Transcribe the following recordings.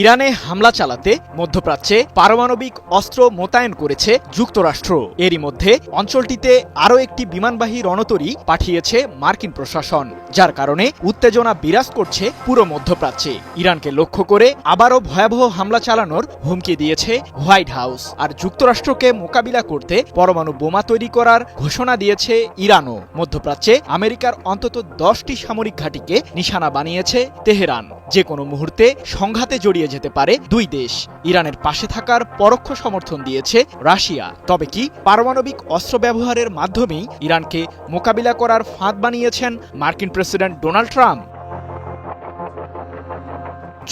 ইরানে হামলা চালাতে মধ্যপ্রাচ্যে পারমাণবিক অস্ত্র মোতায়েন করেছে যুক্তরাষ্ট্র। এরই মধ্যে অঞ্চলটিতে আরও একটি বিমানবাহী রণতরী পাঠিয়েছে মার্কিন প্রশাসন, যার কারণে উত্তেজনা বিরাজ করছে পুরো মধ্যপ্রাচ্যে। ইরানকে লক্ষ্য করে আবারও ভয়াবহ হামলা চালানোর হুমকি দিয়েছে হোয়াইট হাউস। আর যুক্তরাষ্ট্রকে মোকাবিলা করতে পরমাণু বোমা তৈরি করার ঘোষণা দিয়েছে ইরানও। মধ্যপ্রাচ্যে আমেরিকার অন্তত দশটি সামরিক ঘাঁটিকে নিশানা বানিয়েছে তেহরান। যে কোনো মুহূর্তে সংঘাতে জড়িয়ে যেতে পারে দুই দেশ। ইরানের পাশে থাকার পরোক্ষ সমর্থন দিয়েছে রাশিয়া। তবে কি পারমাণবিক অস্ত্র ব্যবহারের মাধ্যমেই ইরানকে মোকাবিলা করার ফাঁদ বানিয়েছেন মার্কিন প্রেসিডেন্ট ডোনাল্ড ট্রাম্প?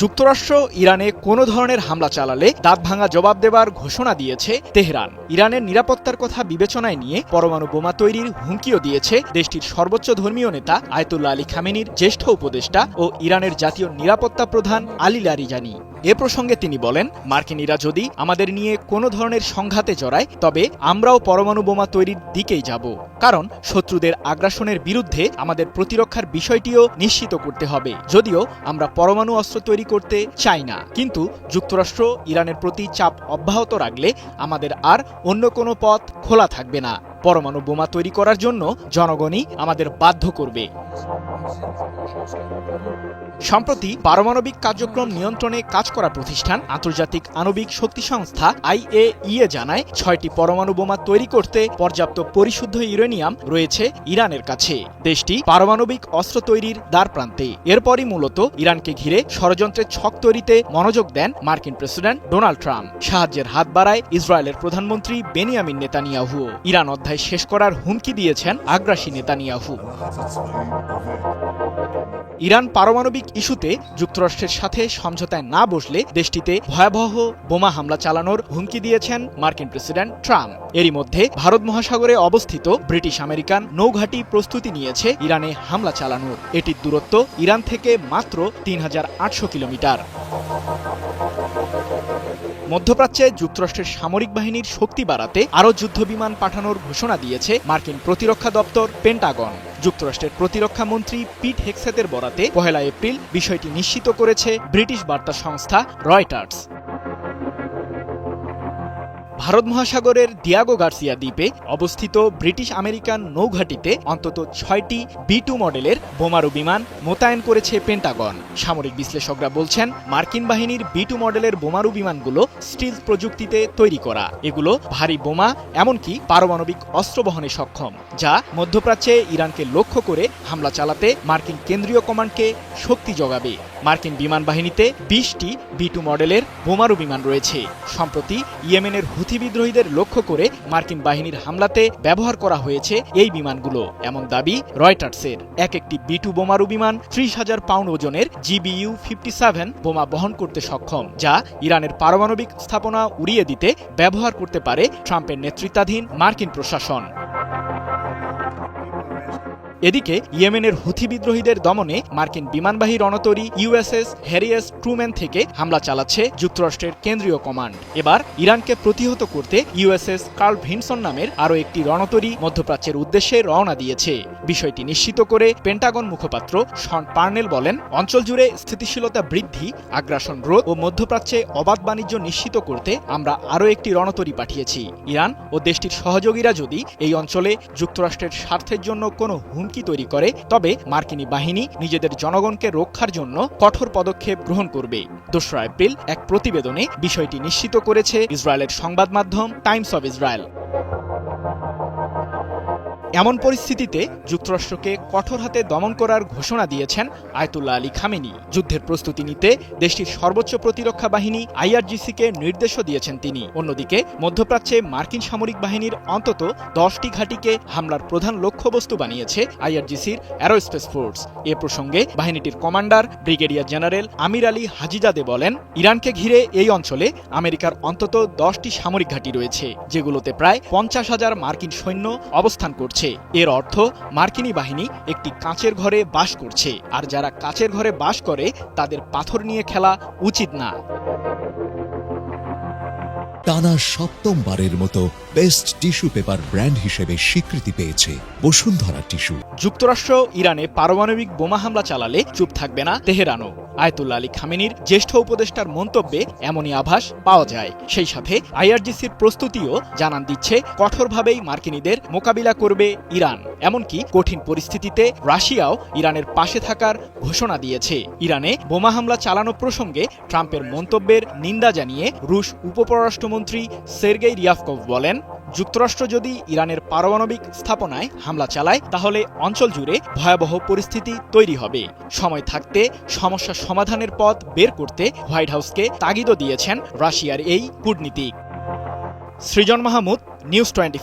যুক্তরাষ্ট্র ইরানে কোনো ধরনের হামলা চালালে দাঁত ভাঙা জবাব দেবার ঘোষণা দিয়েছে তেহরান। ইরানের নিরাপত্তার কথা বিবেচনায় নিয়ে পরমাণু বোমা তৈরির হুমকিও দিয়েছে দেশটির সর্বোচ্চ ধর্মীয় নেতা আয়তুল্লা আলী খামেনির জ্যেষ্ঠ উপদেষ্টা ও ইরানের জাতীয় নিরাপত্তা প্রধান আলী লারিজানি। এ প্রসঙ্গে তিনি বলেন, মার্কিনীরা যদি আমাদের নিয়ে কোনো ধরনের সংঘাতে জড়ায়, তবে আমরাও পরমাণু বোমা তৈরির দিকেই যাব। কারণ শত্রুদের আগ্রাসনের বিরুদ্ধে আমাদের প্রতিরক্ষার বিষয়টিও নিশ্চিত করতে হবে। যদিও আমরা পরমাণু অস্ত্র তৈরি করতে চাই না, কিন্তু যুক্তরাষ্ট্র ইরানের প্রতি চাপ অব্যাহত রাখলে আমাদের আর অন্য কোনো পথ খোলা থাকবে না। পরমাণু বোমা তৈরি করার জন্য জনগণই আমাদের বাধ্য করবে। সম্প্রতি পারমাণবিক কার্যক্রম নিয়ন্ত্রণে কাজ করা প্রতিষ্ঠান আন্তর্জাতিক আণবিক শক্তি সংস্থা আইএইএ জানায়, ছয়টি পরমাণু বোমা তৈরি করতে পর্যাপ্ত পরিশুদ্ধ ইউরেনিয়াম রয়েছে ইরানের কাছে। দেশটি পারমাণবিক অস্ত্র তৈরির দ্বার প্রান্তে। এরপরই মূলত ইরানকে ঘিরে ষড়যন্ত্রের ছক তৈরিতে মনোযোগ দেন মার্কিন প্রেসিডেন্ট ডোনাল্ড ট্রাম্প। সাহায্যের হাত বাড়ায় ইসরায়েলের প্রধানমন্ত্রী বেনিয়ামিন নেতানিয়াহু ইরান অধ্যায় শেষ করার হুমকি দিয়েছেন আগ্রাসী নেতানিয়াহু। ইরান পারমাণবিক ইস্যুতে যুক্তরাষ্ট্রের সাথে সমঝোতায় না বসলে দেশটিতে ভয়াবহ বোমা হামলা চালানোর হুমকি দিয়েছেন মার্কিন প্রেসিডেন্ট ট্রাম্প। এরই মধ্যে ভারত মহাসাগরে অবস্থিত ব্রিটিশ আমেরিকান নৌঘাটি প্রস্তুতি নিয়েছে ইরানে হামলা চালানোর। এটির দূরত্ব ইরান থেকে মাত্র তিন হাজার আটশো কিলোমিটার। মধ্যপ্রাচ্যে যুক্তরাষ্ট্রের সামরিক বাহিনীর শক্তি বাড়াতে আরও যুদ্ধবিমান পাঠানোর ঘোষণা দিয়েছে মার্কিন প্রতিরক্ষা দপ্তর পেন্টাগন। যুক্তরাষ্ট্রের প্রতিরক্ষা মন্ত্রী পিট হেক্সেতের বরাতে পহেলা এপ্রিল বিষয়টি নিশ্চিত করেছে ব্রিটিশ বার্তা সংস্থা রয়টার্স। ভারত মহাসাগরের দিয়াগো গার্সিয়া দ্বীপে অবস্থিত ব্রিটিশ আমেরিকান নৌঘাটিতে অন্তত ছয়টি বি টু মডেলের বোমারু বিমান মোতায়েন করেছে পেন্টাগন। সামরিক বিশ্লেষকরা বলছেন, মার্কিন বাহিনীর বি টু মডেলের বোমারু বিমানগুলো স্টিল প্রযুক্তিতে তৈরি করা। এগুলো ভারী বোমা, এমনকি পারমাণবিক অস্ত্র বহনে সক্ষম, যা মধ্যপ্রাচ্যে ইরানকে লক্ষ্য করে হামলা চালাতে মার্কিন কেন্দ্রীয় কমান্ডকে শক্তি যোগাবে। মার্কিন বিমান বাহিনীতে বিশটি বি টু মডেলের বোমারু বিমান রয়েছে। সম্প্রতি ইয়েমেনের হুথি বিদ্রোহীদের লক্ষ্য করে মার্কিন বাহিনীর হামলাতে ব্যবহার করা হয়েছে এই বিমানগুলো। এমন দাবি রয়টার্সের। এক একটি বিটু বোমারু বিমান ত্রিশ হাজার পাউন্ড ওজনের জিবিইউ ফিফটি সেভেন বোমা বহন করতে সক্ষম, যা ইরানের পারমাণবিক স্থাপনা উড়িয়ে দিতে ব্যবহার করতে পারে ট্রাম্পের নেতৃত্বাধীন মার্কিন প্রশাসন। এদিকে ইয়েমেনের হুথি বিদ্রোহীদের দমনে মার্কিন বিমানবাহী রণতরী, ইউএসএস, হ্যারিয়েস ট্রুম্যান থেকে হামলা চালাচ্ছে যুক্তরাষ্ট্রের কেন্দ্রীয় কমান্ড। এবার ইরানকে প্রতিহত করতে ইউএসএস কার্ল ভিনসন নামের আরও একটি রণতরী মধ্যপ্রাচ্যের উদ্দেশ্যে রওনা দিয়েছে। বিষয়টি নিশ্চিত করে পেন্টাগন মুখপাত্র শন পার্নেল বলেন, অঞ্চল জুড়ে স্থিতিশীলতা বৃদ্ধি, আগ্রাসন রোধ ও মধ্যপ্রাচ্যে অবাধ বাণিজ্য নিশ্চিত করতে আমরা আরও একটি রণতরী পাঠিয়েছি। ইরান ও দেশটির সহযোগীরা যদি এই অঞ্চলে যুক্তরাষ্ট্রের স্বার্থের জন্য কোনো হুমকি তৈরি করে, তবে মার্কিনী বাহিনী নিজেদের জনগণকে রক্ষার জন্য কঠোর পদক্ষেপ গ্রহণ করবে। দোসরা এপ্রিল এক প্রতিবেদনে বিষয়টি নিশ্চিত করেছে ইসরায়েলের সংবাদ মাধ্যম টাইমস অব ইসরায়েল। এমন পরিস্থিতিতে যুক্তরাষ্ট্রকে কঠোর হাতে দমন করার ঘোষণা দিয়েছেন আয়তুল্লাহ আলী খামেনি। যুদ্ধের প্রস্তুতি নিতে দেশটির সর্বোচ্চ প্রতিরক্ষা বাহিনী আইআরজিসিকে নির্দেশও দিয়েছেন তিনি। অন্যদিকে, মধ্যপ্রাচ্যে মার্কিন সামরিক বাহিনীর অন্তত দশটি ঘাঁটিকে হামলার প্রধান লক্ষ্যবস্তু বানিয়েছে আইআরজিসির অ্যারোস্পেস ফোর্স। এ প্রসঙ্গে বাহিনীটির commander, brigadier general Amir Ali Hajizadeh বলেন, ইরানকে ঘিরে এই অঞ্চলে আমেরিকার অন্তত দশটি সামরিক ঘাঁটি রয়েছে, যেগুলোতে প্রায় পঞ্চাশ হাজার মার্কিন সৈন্য অবস্থান করছে। এর অর্থ মার্কিনী বাহিনী একটি কাঁচের ঘরে বাস করছে আর যারা কাচের ঘরে বাস করে তাদের পাথর নিয়ে খেলা উচিত না। টানা সপ্তমবারের মতো বেস্ট টিস্যু পেপার ব্র্যান্ড হিসেবে স্বীকৃতি পেয়েছে বসুন্ধরা টিস্যু। যুক্তরাষ্ট্র ইরানে পারমাণবিক বোমা হামলা চালালে চুপ থাকবে না তেহরানও। আয়তুল্লা আলী খামেনির জ্যেষ্ঠ উপদেষ্টার মন্তব্যে এমনই আভাস পাওয়া যায়। সেই সাথে আইআরজিসির প্রস্তুতিও জানান দিচ্ছে, কঠোরভাবেই মার্কিনীদের মোকাবিলা করবে ইরান। এমনকি কঠিন পরিস্থিতিতে রাশিয়াও ইরানের পাশে থাকার ঘোষণা দিয়েছে। ইরানে বোমা হামলা চালানো প্রসঙ্গে ট্রাম্পের মন্তব্যের নিন্দা জানিয়ে রুশ উপপররাষ্ট্রমন্ত্রী সের্গেই রিয়াফকভ বলেন যুক্তরাষ্ট্র যদি ইরানের পারমাণবিক স্থাপনায় হামলা চালায়, তাহলে অঞ্চল জুড়ে ভয়াবহ পরিস্থিতি তৈরি হবে। সময় থাকতে সমস্যা সমাধানের পথ বের করতে হোয়াইট হাউসকে তাগিদও দিয়েছেন রাশিয়ার এই কূটনীতিক। সৃজন মাহমুদ, নিউজ টোয়েন্টি